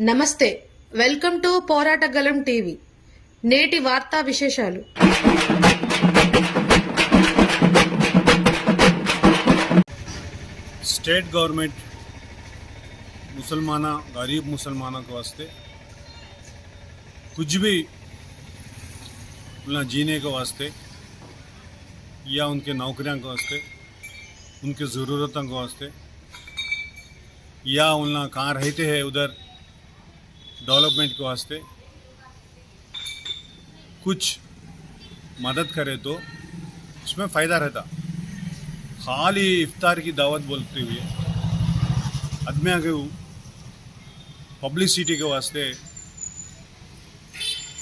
నమస్తే welcome to పోరాటగలం TV నేటి వార్తా విశేషాలు स्टेट गवर्नमेंट मुसलमाना गरीब मुसलमानों के वास्ते कुछ भी उनका जीने के वास्ते या उनके नौकरियों के वास्ते उनके ज़रूरतों के वास्ते या उनका कहाँ रहते हैं उधर डेवलपमेंट के वास्ते कुछ मदद करे तो उसमें फ़ायदा रहता। खाली इफ्तार की दावत बोलते हुए आदमिया के पब्लिसिटी के वास्ते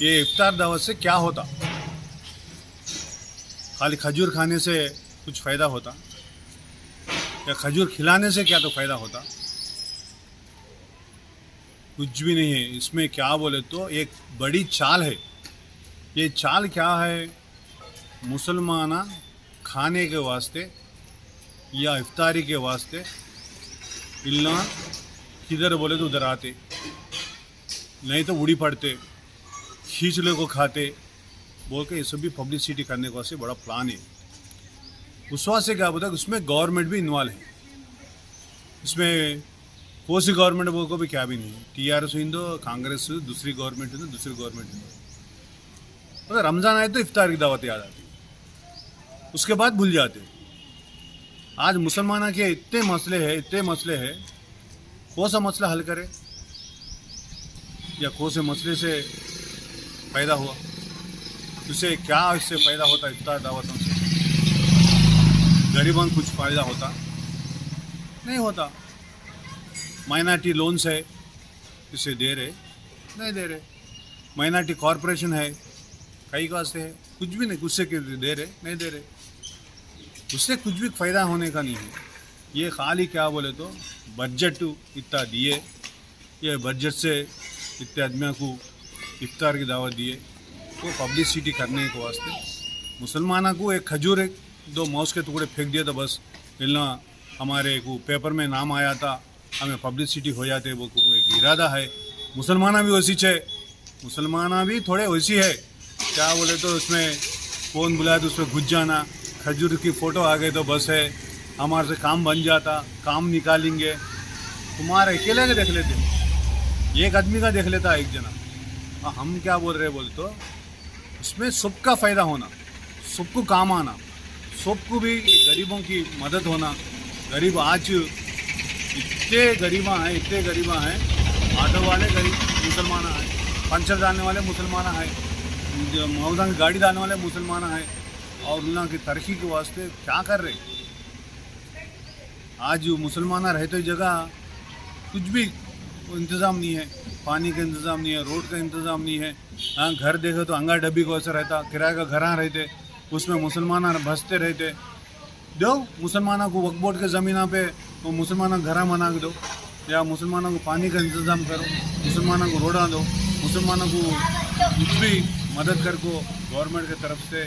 ये इफ्तार दावत से क्या होता? खाली खजूर खाने से कुछ फ़ायदा होता या खजूर खिलाने से क्या तो फ़ायदा होता? कुछ भी नहीं है। इसमें क्या बोले तो एक बड़ी चाल है। ये चाल क्या है? मुसलमाना खाने के वास्ते या इफ्तारी के वास्ते इल्ला किधर बोले तो उधर आते। नहीं तो उड़ी पड़ते खींच ले को खाते। बोल के ये सब भी पब्लिसिटी करने के वास्ते बड़ा प्लान है। उस वास्ते क्या बोलता है उसमें गवर्नमेंट भी इन्वॉल्व है। इसमें कौन सी गवर्नमेंट बोल को भी क्या भी नहीं। टी आर एस हिंदो, कांग्रेस, दूसरी गवर्नमेंट हिंदो, दूसरी गवर्नमेंट हिंदो। मतलब रमज़ान आए तो इफ्तार की दावत याद आती उसके बाद भूल जाते आज मुसलमाना के इतने मसले हैं, इतने मसले हैं, कौन सा मसला हल करे? या कौन से मसले से पैदा हुआ? उसे क्या इससे पैदा होता, इफ्तार दावतों से? गरीबों कुछ फ़ायदा होता? नहीं होता। माइनॉरिटी लोन्स है, इसे दे रहे, नहीं दे रहे। माइनॉरिटी कॉरपोरेशन है, कई का वास्ते है, कुछ भी नहीं गुस्से से दे रहे, नहीं दे रहे। उससे कुछ भी फ़ायदा होने का नहीं है। ये खाली क्या बोले तो बजट इतना दिए, ये बजट से इतने आदमियों को इफ्तार की दावत दिए, वो पब्लिसिटी करने के वास्ते। मुसलमाना को एक खजूर, एक दो माउस के टुकड़े फेंक दिया था बस, मिलना हमारे को पेपर में नाम आया था हमें पब्लिसिटी हो जाते वो एक इरादा है। मुसलमाना भी वैसी है मुसलमाना भी थोड़े वैसी है। क्या बोले तो उसमें कौन बुलाया तो उसमें घुस जाना। खजूर की फ़ोटो आ गई तो बस है। हमारे से काम बन जाता, काम निकालेंगे। तुम्हारे अकेले का देख लेते। एक आदमी का देख लेता एक जना। हम क्या बोल रहे बोल तो उसमें सबका फ़ायदा होना, सबको काम आना, सबको भी गरीबों की मदद होना। गरीब आज इतने गरीबा हैं, इतने गरीबा हैं। ऑटो वाले गरीब मुसलमान हैं। पंचर डालने वाले मुसलमान हैं। मौदा की गाड़ी डालने वाले मुसलमान हैं। और उन्ना की तरक्की के वास्ते क्या कर रहे आज मुसलमान रहते जगह, कुछ भी इंतज़ाम नहीं है। पानी का इंतज़ाम नहीं है, रोड का इंतज़ाम नहीं है। हाँ घर देखो तो अंगा डब्बी को ऐसा रहता, किराए का घर रहते, उसमें मुसलमान बसते रहते। दो मुसलमानों को वक्फ बोर्ड के ज़मीन पे वो मुसलमानों घर के दो या मुसलमानों को पानी का इंतज़ाम करो, मुसलमानों को रोड़ा दो, मुसलमानों को कुछ भी मदद कर को गवर्नमेंट की तरफ़ से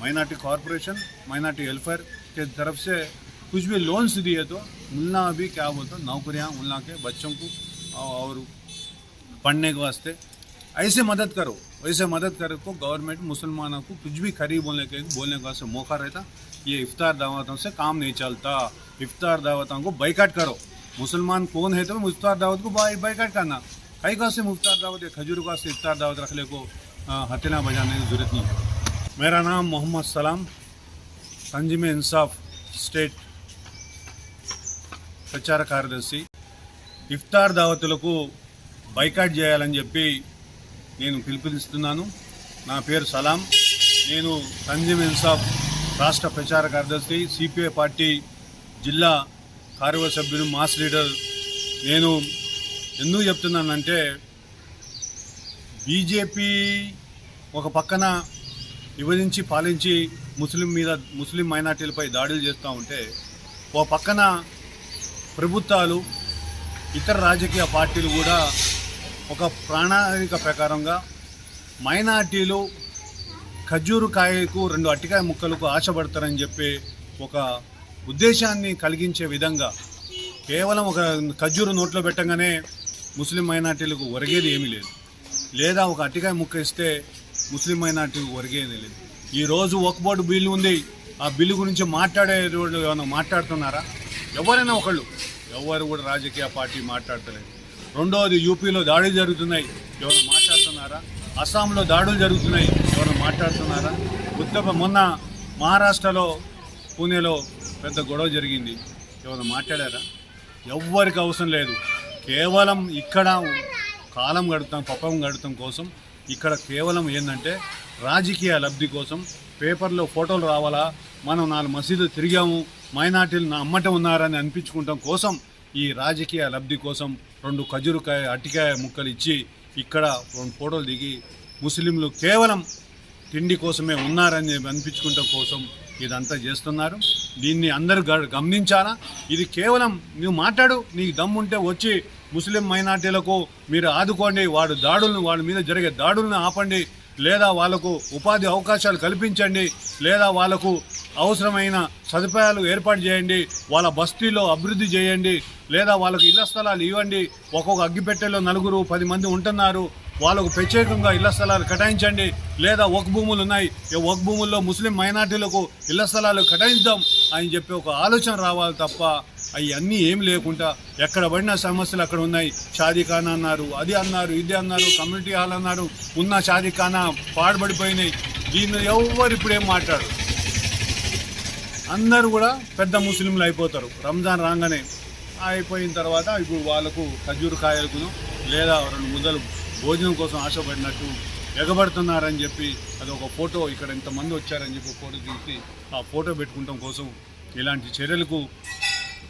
माइनॉरिटी कॉरपोरेशन माइनॉरिटी वेलफेयर के तरफ़ से कुछ भी लोन्स दिए तो मुन्ना अभी क्या बोलते नौकरियाँ मुन्ना के बच्चों को और पढ़ने के वास्ते ऐसे मदद करो ऐसे मदद करो को गवर्नमेंट मुसलमानों को कुछ भी खरीद बोलने के बोलने का से मौका रहता ये इफ्तार दावतों से काम नहीं चलता इफ्तार दावतों को बैकआउट करो मुसलमान कौन है तो इफ्तार दावत को बैकआउट करना कई का से मुफ्तार दावत या खजूर का से इफ्तार दावत रखने को हथेला बजाने की जरूरत नहीं है मेरा नाम मोहम्मद सलाम तंजीम इंसाफ స్టేట్ ప్రచార కార్యదర్శి ఇఫ్తార్ దావతులకు బైకాట్ చేయాలని చెప్పి నేను పిలుపునిస్తున్నాను. నా పేరు సలాం. నేను సంజీవ్ ఇన్సాఫ్ రాష్ట్ర ప్రచార కార్యదర్శి సిపిఐ పార్టీ జిల్లా కార్యవర్గ సభ్యులు మాస్ లీడర్. నేను ఎందుకు చెప్తున్నానంటే బీజేపీ ఒక పక్కన విభజించి పాలించి ముస్లిం మీద ముస్లిం మైనార్టీలపై దాడులు చేస్తూ ఉంటే ఓ పక్కన ప్రభుత్వాలు ఇతర రాజకీయ పార్టీలు కూడా ఒక ప్రణాళిక ప్రకారంగా మైనార్టీలు ఖర్జూరు కాయకు రెండు అట్టికాయ ముక్కలకు ఆశపడతారని చెప్పి ఒక ఉద్దేశాన్ని కలిగించే విధంగా కేవలం ఒక ఖర్జూరు నోట్లో పెట్టగానే ముస్లిం మైనార్టీలకు ఒరిగేది ఏమీ లేదు. లేదా ఒక అట్టికాయ ముక్క ఇస్తే ముస్లిం మైనార్టీకి ఒరిగేది లేదు. ఈరోజు ఒక బోర్డు బిల్లు ఉంది. ఆ బిల్లు గురించి మాట్లాడే వాళ్ళు ఏమైనా మాట్లాడుతున్నారా? ఎవరైనా ఒకళ్ళు. ఎవరు కూడా రాజకీయ పార్టీ మాట్లాడతలేదు. రెండవది యూపీలో దాడులు జరుగుతున్నాయి. ఎవరు మాట్లాడుతున్నారా? అస్సాంలో దాడులు జరుగుతున్నాయి. ఎవరైనా మాట్లాడుతున్నారా? ఉత్తర మొన్న మహారాష్ట్రలో పూణేలో పెద్ద గొడవ జరిగింది. ఎవరు మాట్లాడారా? ఎవ్వరికి అవసరం లేదు. కేవలం ఇక్కడ కాలం గడుపుతాం పప్పం గడుపుతాం కోసం. ఇక్కడ కేవలం ఏంటంటే రాజకీయ లబ్ధి కోసం. పేపర్లో ఫోటోలు రావాలా? మనం నాలుగు మసీదులు తిరిగాము. మైనార్టీలు నా అమ్మట ఉన్నారని అనిపించుకుంటాం కోసం. ఈ రాజకీయ లబ్ధి కోసం రెండు ఖజురుకాయ అటికాయ ముక్కలు ఇచ్చి ఇక్కడ రెండు ఫోటోలు దిగి ముస్లింలు కేవలం తిండి కోసమే ఉన్నారని అనిపించుకుంటాం కోసం ఇదంతా చేస్తున్నారు. దీన్ని అందరూ గ- గమనించాలా? ఇది కేవలం నువ్వు మాట్లాడు నీకు దమ్ముంటే వచ్చి ముస్లిం మైనార్టీలకు మీరు ఆదుకోండి వాడు దాడులను వాళ్ళ మీద జరిగే దాడులను ఆపండి లేదా వాళ్ళకు ఉపాధి అవకాశాలు కల్పించండి లేదా వాళ్ళకు అవసరమైన సదుపాయాలు ఏర్పాటు చేయండి వాళ్ళ బస్తీలో అభివృద్ధి చేయండి లేదా వాళ్ళకు ఇళ్ళ స్థలాలు ఇవ్వండి. ఒక్కొక్క అగ్గిపెట్టెలో నలుగురు పది మంది ఉంటున్నారు. వాళ్ళకు ప్రత్యేకంగా ఇళ్ళ స్థలాలు కేటాయించండి. లేదా ఒక భూములు ఉన్నాయి. ఈ ఒక భూముల్లో ముస్లిం మైనార్టీలకు ఇళ్ళ స్థలాలు కేటాయిద్దాం అని చెప్పి ఒక ఆలోచన రావాలి తప్ప అవన్నీ ఏం లేకుండా ఎక్కడ పడిన సమస్యలు అక్కడ ఉన్నాయి. షాదీఖానా అన్నారు అది అన్నారు ఇది అన్నారు కమ్యూనిటీ హాల్ అన్నారు ఉన్న షాదీఖానా పాడుబడిపోయినాయి. దీన్ని ఎవరు ఇప్పుడు ఏం మాట్లాడు అందరూ కూడా పెద్ద ముస్లింలు అయిపోతారు. రంజాన్ రాగానే అయిపోయిన తర్వాత ఇప్పుడు వాళ్ళకు ఖజూరు కాయలకు లేదా రెండు ముద్దలు భోజనం కోసం ఆశపడినట్టు ఎగబడుతున్నారని చెప్పి అది ఒక ఫోటో ఇక్కడ ఇంతమంది వచ్చారని చెప్పి ఫోటో తీసి ఆ ఫోటో పెట్టుకుంటాం కోసం ఇలాంటి చర్యలకు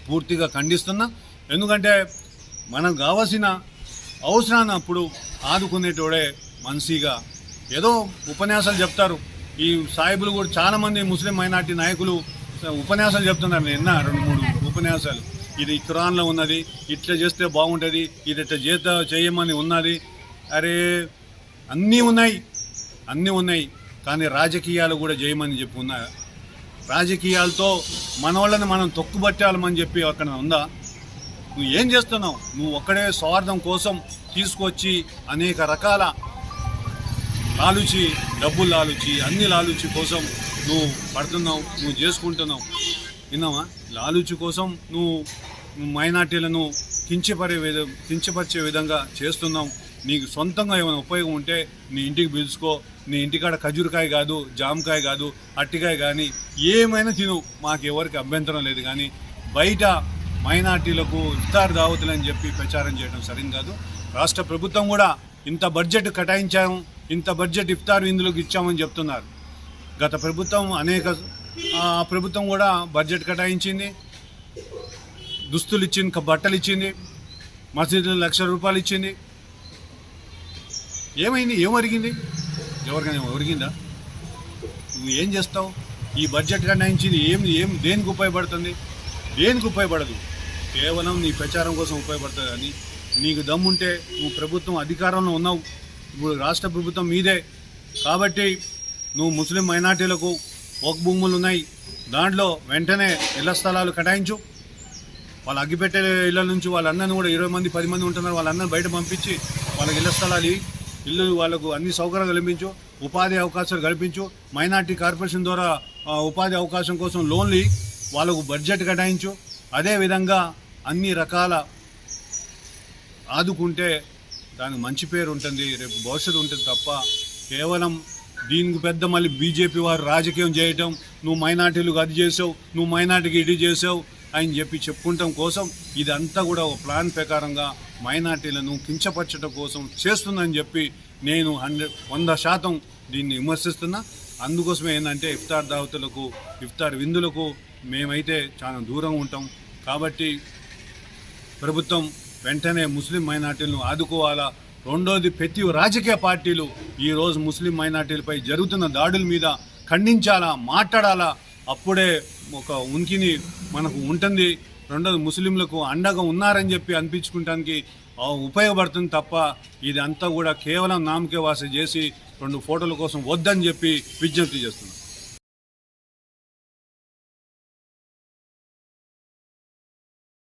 పూర్తిగా ఖండిస్తున్నా. ఎందుకంటే మనకు కావలసిన అవసరాన్ని అప్పుడు ఆదుకునేటోడే మనిషిగా. ఏదో ఉపన్యాసాలు చెప్తారు. ఈ సాయిబులు కూడా చాలామంది ముస్లిం మైనార్టీ నాయకులు ఉపన్యాసాలు చెప్తున్నారు. నిన్న రెండు మూడు ఉపన్యాసాలు. ఇది ఖురాన్లో ఉన్నది ఇట్లా చేస్తే బాగుంటుంది ఇది ఇట్లా చేత చేయమని ఉన్నది. అరే అన్నీ ఉన్నాయి అన్నీ ఉన్నాయి. కానీ రాజకీయాలు కూడా చేయమని చెప్పి ఉన్నాయి రాజకీయాలతో మన వాళ్ళని మనం తొక్కుబట్టాలమని చెప్పి అక్కడ ఉందా? నువ్వు ఏం చేస్తున్నావు? నువ్వు ఒక్కడే స్వార్థం కోసం తీసుకొచ్చి అనేక రకాల లాలుచి డబ్బులు లాలుచి అన్ని లాలుచి కోసం నువ్వు పడుతున్నావు నువ్వు చేసుకుంటున్నావు. విన్నావా? లాలుచి కోసం నువ్వు మైనార్టీలను కించపరే విధ కించపరిచే విధంగా చేస్తున్నావు. నీకు సొంతంగా ఏమైనా ఉపయోగం ఉంటే నీ ఇంటికి పిలుచుకో. నీ ఇంటికాడ ఖజూరకాయ కాదు జామకాయ కాదు అట్టికాయ కానీ ఏమైనా తిను. మాకు ఎవరికి అభ్యంతరం లేదు కానీ బయట మైనార్టీలకు ఇఫ్తార్ దావతులని చెప్పి ప్రచారం చేయడం సరైన కాదు. రాష్ట్ర ప్రభుత్వం కూడా ఇంత బడ్జెట్ కేటాయించాము ఇంత బడ్జెట్ ఇఫ్తార్ ఇందులోకి ఇచ్చామని చెప్తున్నారు. గత ప్రభుత్వం అనేక ప్రభుత్వం కూడా బడ్జెట్ కేటాయించింది. దుస్తులు ఇచ్చింది బట్టలు ఇచ్చింది మసీదులు లక్ష రూపాయలు ఇచ్చింది. ఏమైంది? ఏం అరిగింది ఎవరికైనా ఒరిగిందా? నువ్వు ఏం చేస్తావు? ఈ బడ్జెట్ కేటాయించింది ఏం ఏం దేనికి ఉపయోగపడుతుంది? దేనికి ఉపయోగపడదు? కేవలం నీ ప్రచారం కోసం ఉపయోగపడుతుంది కానీ నీకు దమ్ముంటే నువ్వు ప్రభుత్వం అధికారంలో ఉన్నావు. ఇప్పుడు రాష్ట్ర ప్రభుత్వం మీదే. కాబట్టి నువ్వు ముస్లిం మైనార్టీలకు ఒక భూములు ఉన్నాయి. దాంట్లో వెంటనే ఇళ్ళ స్థలాలు కేటాయించు. వాళ్ళ అగ్గిపెట్టే ఇళ్ళ నుంచి వాళ్ళందరినీ కూడా ఇరవై మంది పది మంది ఉంటున్నారు. వాళ్ళందరినీ బయట పంపించి వాళ్ళకి ఇళ్ళ స్థలాలు ఇల్లు వాళ్ళకు అన్ని సౌకర్యాలు కల్పించు ఉపాధి అవకాశాలు కల్పించు మైనార్టీ కార్పొరేషన్ ద్వారా ఉపాధి అవకాశం కోసం లోన్లు వాళ్ళకు బడ్జెట్ కేటాయించు. అదేవిధంగా అన్ని రకాల ఆదుకుంటే దానికి మంచి పేరు ఉంటుంది రేపు భవిష్యత్తు ఉంటుంది తప్ప కేవలం దీనికి పెద్ద మళ్ళీ బీజేపీ వారు రాజకీయం చేయటం నువ్వు మైనార్టీలకు అది చేసావు నువ్వు మైనార్టీకి ఇది చేసావు అని చెప్పి చెప్పుకుంటాం కోసం ఇదంతా కూడా ఒక ప్లాన్ ప్రకారంగా మైనార్టీలను కించపరచడం కోసం చేస్తుందని చెప్పి నేను హండ్రెడ్ వంద శాతం దీన్ని విమర్శిస్తున్నా. అందుకోసమే ఏంటంటే ఇఫ్తార్ దావతులకు ఇఫ్తార్ విందులకు మేమైతే చాలా దూరం ఉంటాం. కాబట్టి ప్రభుత్వం వెంటనే ముస్లిం మైనార్టీలను ఆదుకోవాలా. రెండోది ప్రతి రాజకీయ పార్టీలు ఈరోజు ముస్లిం మైనార్టీలపై జరుగుతున్న దాడుల మీద ఖండించాలా మాట్లాడాలా? అప్పుడే ఒక ఉనికిని మనకు ఉంటుంది. రెండోది ముస్లింలకు అండగా ఉన్నారని చెప్పి అనిపించుకుంటానికి ఉపయోగపడుతుంది తప్ప ఇది అంతా కూడా కేవలం నామకే వాస చేసి రెండు ఫోటోల కోసం వద్దని చెప్పి విజ్ఞప్తి చేస్తున్నాం.